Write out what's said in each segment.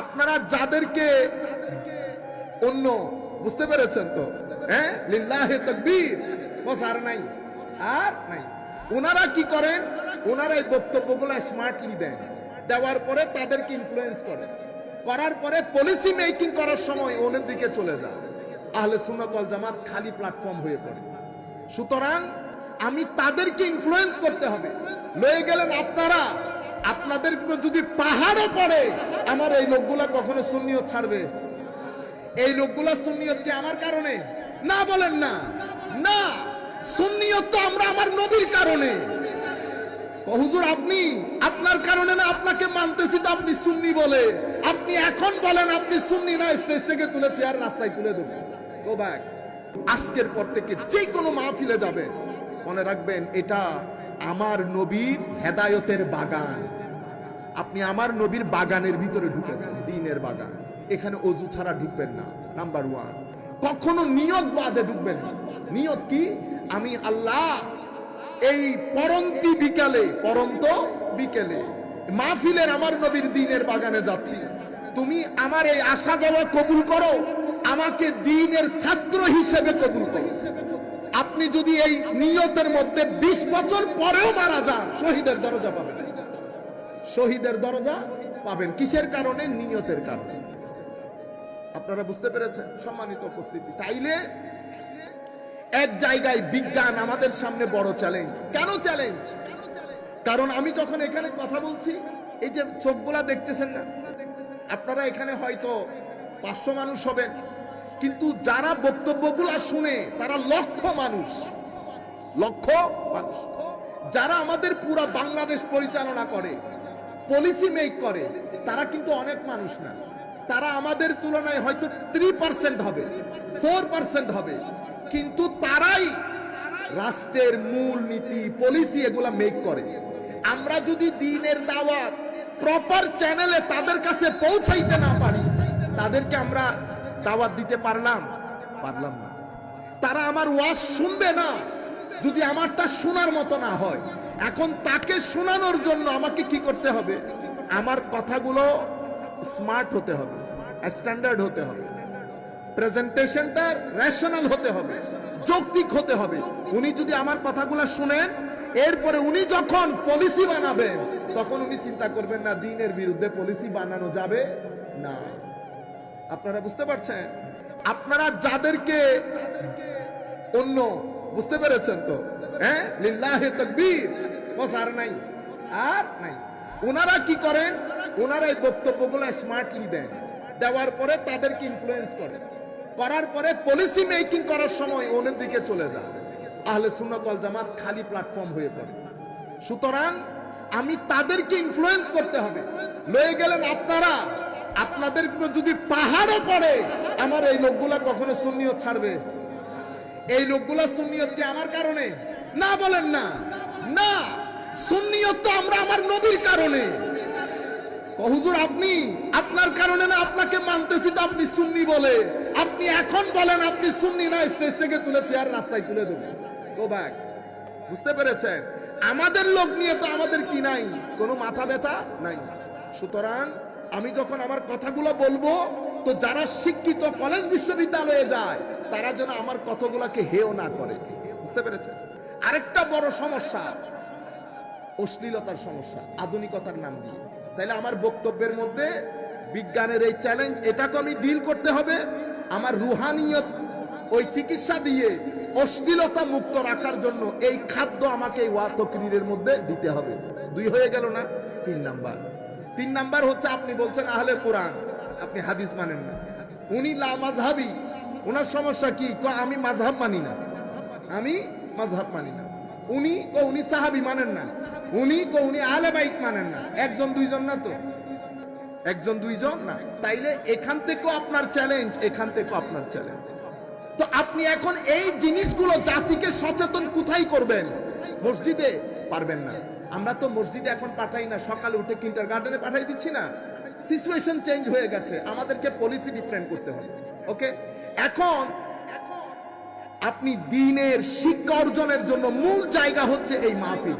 আপনারা যাদেরকে অন্য, বুঝতে পেরেছেন তো? হ্যাঁ? লিল্লাহে তাকবীর। বস, আর নাই। আর নাই। ওনারা কি করেন? ওনারা এই বক্তব্যগুলো স্মার্টলি দেন। দেওয়ার পরে তাদেরকে ইনফ্লুয়েন্স করেন। করার পরে পলিসি মেকিং করার সময় ওনের দিকে চলে যায় আহলে ওয়াল জামাত খালি প্ল্যাটফর্ম হয়ে পড়ে। সুতরাং আমি তাদেরকে ইনফ্লুয়েন্স করতে হবে। লয়ে গেলেন আপনারা। আপনাদের যদি পাহাড়ও পড়ে, আমার এই লোকগুলা কখনো সুন্নিয়ত ছাড়বে? এই লোকগুলা সুন্নিয়ত কি আমার কারণে? না বলেন না। না, সুন্নিয়ত তো আমরা আমার নবীর কারণে। হুজুর, আপনি আপনার কারণে না আপনাকে মানতেছি তো আপনি সুন্নি বলে। আপনি এখন বলেন আপনি সুন্নি না, স্টেজ থেকে তুলে চেয়ার রাস্তায় তুলে দেবেন গো ব্যাক আজকের পর থেকে যে কোনো মাহফিলে যাবে। মনে রাখবেন, এটা আমার নবীর হেদায়তের বাগান। আপনি আমার নবীর বাগানের ভিতরে ঢুকেছেন, দিনের বাগান। এখানে অজু ছাড়া ঢুকবেন না, নাম্বার ওয়ান। কখনো নিয়ত বাদে ঢুকবেন না। নিয়ত কি? আমি আল্লাহ এই পরন্তি বিকালে, পরন্ত বিকেলে মাহফিলের আমার নবীর দিনের বাগানে যাচ্ছি। তুমি আমার এই আসা যাওয়া কবুল করো, আমাকে দিনের ছাত্র হিসেবে কবুল করো। আপনি যদি এই নিয়তের মধ্যে ২০ বছর পরেও মারা যান, শহীদের দরজা পাবেন। শহীদের দরজা পাবেন। কিসের কারণে? নিয়তের কারণে। আপনারা বুঝতে পেরেছেন? সম্মানিত উপস্থিতি। তাইলে এক জায়গায় বিজ্ঞান আমাদের সামনে বড় চ্যালেঞ্জ কেন চ্যালেঞ্জ কারণ আমি যখন এখানে কথা বলছি, এই যে চোখগুলা দেখতেছেন না, আপনারা এখানে হয়তো পাঁচশো মানুষ হবেন। কিন্তু যারা বক্তব্যগুলা শুনে, তারা লক্ষ মানুষ। লক্ষ মানুষ। যারা আমাদের পুরা বাংলাদেশ পরিচালনা করে পলিসি মেক করে, তারা কিন্তু অনেক মানুষ না। তারা আমাদের তুলনায় হয়তো থ্রি পার্সেন্ট হবে ফোর পার্সেন্ট হবে। কিন্তু তারাই রাষ্ট্রের মূল নীতি পলিসি এগুলা মেক করে। আমরা যদি দিনের দাওয়াত প্রপার চ্যানেলে তাদের কাছে পৌঁছাইতে না পারি, তাদেরকে আমরা দাওয়াত দিতে পারলাম? পারলাম না। তারা আমার ওয়াজ শুনবে না। যদি আমারটা শোনার মতো না হয়, এখন তাকে শোনানোর জন্য আমাকে কি করতে হবে? আমার কথাগুলো স্মার্ট হতে হবে, স্ট্যান্ডার্ড হতে হবে। প্রেজেন্টেশনটা রেশনাল হতে হবে, যৌক্তিক হতে হবে। উনি যদি আমার কথাগুলো শুনেন, এরপরে উনি যখন পলিসি বানাবেন, তখন উনি চিন্তা করবেন না, দিনের বিরুদ্ধে পলিসি বানানো যাবে না। আপনারা বুঝতে পারছেন? আপনারা যাদেরকে অন্য, বুঝতে পেরেছেন তো? হ্যাঁ? আর নাই। ওনারা কি করেন? ওনারা এই বক্তব্যগুলো স্মার্টলি দেন। দেওয়ার পরে তাদেরকে ইনফ্লুয়েন্স করেন। করার পরে পলিসি মেকিং করার সময় ওনের দিকে চলে যায় আহলে সুন্নাত ওয়াল জামাত খালি প্ল্যাটফর্ম হয়ে পড়ে। সুতরাং আমি তাদেরকে ইনফ্লুয়েন্স করতে হবে। লয়ে গেলেন আপনারা। আপনাদের যদি পাহাড়ও পড়ে, আমার এই লোকগুলা কখনো সুন্নিয়ত ছাড়বে? এই লোকগুলা সুন্নিয়ত কি আমার কারণে? না বলেন না। না, সুন্নিয়ত তো আমরা আমার নবীর কারণে। হুজুর, আপনি আপনার কারণে না আপনাকে মানতেছি তো আপনি সুন্নি বলে। আপনি এখন বলেন আপনি সুন্নি না, স্টেজ থেকে তুলে চেয়ার রাস্তায় তুলে দেবেন গো ব্যাক বুঝতে পেরেছেন? আমাদের লোক নিয়ে তো আমাদের কি নাই? কোনো মাথা ব্যথা নাই। সুতরাং আমি যখন আমার কথাগুলো বলব, তো যারা শিক্ষিত কলেজ বিশ্ববিদ্যালয়ে যায়, তারা যেন আমার কথাগুলোকে হেও না করে। বুঝতে পেরেছেন? আরেকটা বড় সমস্যা, অশ্লীলতার সমস্যা, আধুনিকতার নাম দিয়ে। তাইলে আমার বক্তব্যের মধ্যে বিজ্ঞানের এই চ্যালেঞ্জ এটাকে আমি ডিল করতে হবে। আমার রুহানিয়ত ওই চিকিৎসা দিয়ে অশ্লীলতা মুক্ত রাখার জন্য এই খাদ্য আমাকে এই ওয়াতকরিরের মধ্যে দিতে হবে। দুই হয়ে গেল না? তিন নাম্বার। তিন নাম্বার হচ্ছে আপনি বলছেন আহলে কোরআন। আপনি হাদিস মানেন না। উনি লা ওনার সমস্যা কি? আমি মাযহাব মানি না। আমি মাযহাব মানি না। উনি কো উনি সাহাবি মানেন না। উনি কো উনি আলে বাইক মানেন না। একজন, দুইজন না তো? একজন, দুইজন না। তাইলে এখান থেকেও আপনার চ্যালেঞ্জ এখান থেকেও আপনার চ্যালেঞ্জ তো আপনি এখন এই জিনিসগুলো জাতিকে সচেতন কোথায় করবেন? মসজিদে পারবেন না। আমরা তো মসজিদে এখন পাঠাই না, সকালে উঠে কিন্টার গার্ডেনে পাঠাই দিচ্ছি না। সিচুয়েশন চেঞ্জ হয়ে গেছে, আমাদেরকে পলিসি ডিফারেন্ট করতে হবে ওকে এখন, আপনি দিনের শিক্ষা অর্জনের জন্য মূল জায়গা হচ্ছে এই মাহফিল।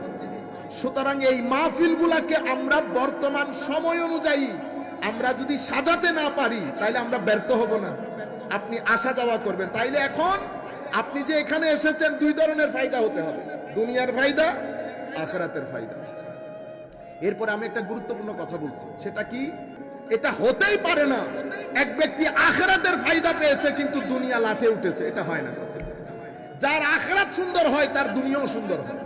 সুতরাং এই মাহফিল গুলাকে আমরা বর্তমান সময় অনুযায়ী আমরা যদি সাজাতে না পারি, তাইলে আমরা ব্যর্থ হব না। আপনি আসা যাওয়া করবেন। তাইলে এখন আপনি যে এখানে এসেছেন, দুই ধরনের ফায়দা হতে হবে। দুনিয়ার ফায়দা আখরাতের ফায়দা। এরপরে আমি একটা গুরুত্বপূর্ণ কথা বলছি। সেটা কি? এটা হতেই পারে না। এক ব্যক্তি আখরাতের ফায়দা পেয়েছে, কিন্তু দুনিয়া লাঠে উঠেছে। এটা হয় না। যার আখরাত সুন্দর হয়, তার দুনিয়াও সুন্দর হয়।